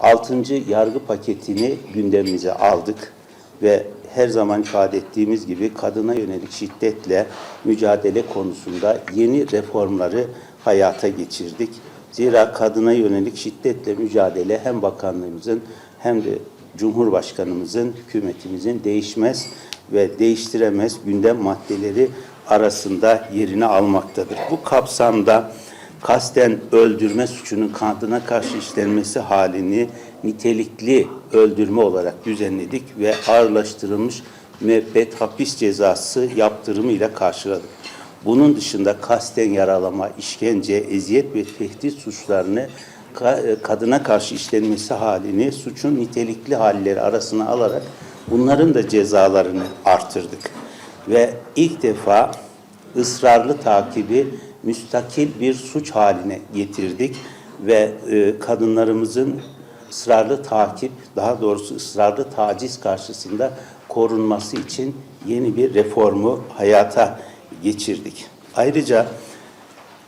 6. yargı paketini gündemimize aldık ve her zaman ifade ettiğimiz gibi kadına yönelik şiddetle mücadele konusunda yeni reformları hayata geçirdik. Zira kadına yönelik şiddetle mücadele hem bakanlığımızın hem de Cumhurbaşkanımızın, hükümetimizin değişmez ve değiştiremez gündem maddeleri arasında yerini almaktadır. Bu kapsamda kasten öldürme suçunun kadına karşı işlenmesi halini nitelikli öldürme olarak düzenledik ve ağırlaştırılmış müebbet hapis cezası yaptırımıyla karşıladık. Bunun dışında kasten yaralama, işkence, eziyet ve tehdit suçlarını e, kadına karşı işlenmesi halini suçun nitelikli halleri arasına alarak bunların da cezalarını artırdık. Ve ilk defa ısrarlı takibi müstakil bir suç haline getirdik ve e, kadınlarımızın ısrarlı takip, daha doğrusu ısrarlı taciz karşısında korunması için yeni bir reformu hayata geçirdik. Ayrıca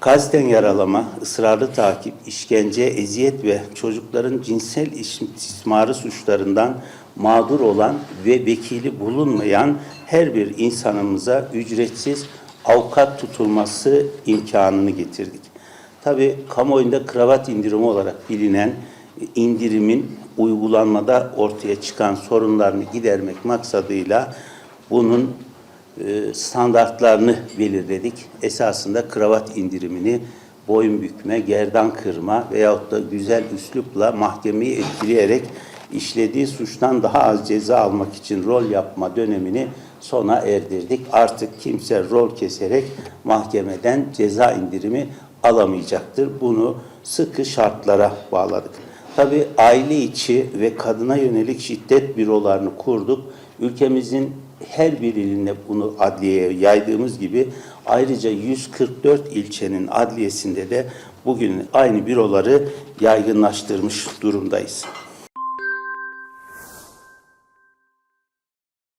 Kasten yaralama, ısrarlı takip, işkence, eziyet ve çocukların cinsel istismarı suçlarından mağdur olan ve vekili bulunmayan her bir insanımıza ücretsiz avukat tutulması imkanını getirdik. Tabii kamuoyunda kravat indirimi olarak bilinen indirimin uygulanmada ortaya çıkan sorunlarını gidermek maksadıyla bunun e, standartlarını belirledik. Esasında kravat indirimini boyun bükme, gerdan kırma veyahut da güzel üslupla mahkemeyi etkileyerek işlediği suçtan daha az ceza almak için rol yapma dönemini sona erdirdik. Artık kimse rol keserek mahkemeden ceza indirimi alamayacaktır. Bunu sıkı şartlara bağladık. Tabii aile içi ve kadına yönelik şiddet bürolarını kurduk. Ülkemizin her bir iline bunu adliyeye yaydığımız gibi ayrıca 144 ilçenin adliyesinde de bugün aynı büroları yaygınlaştırmış durumdayız.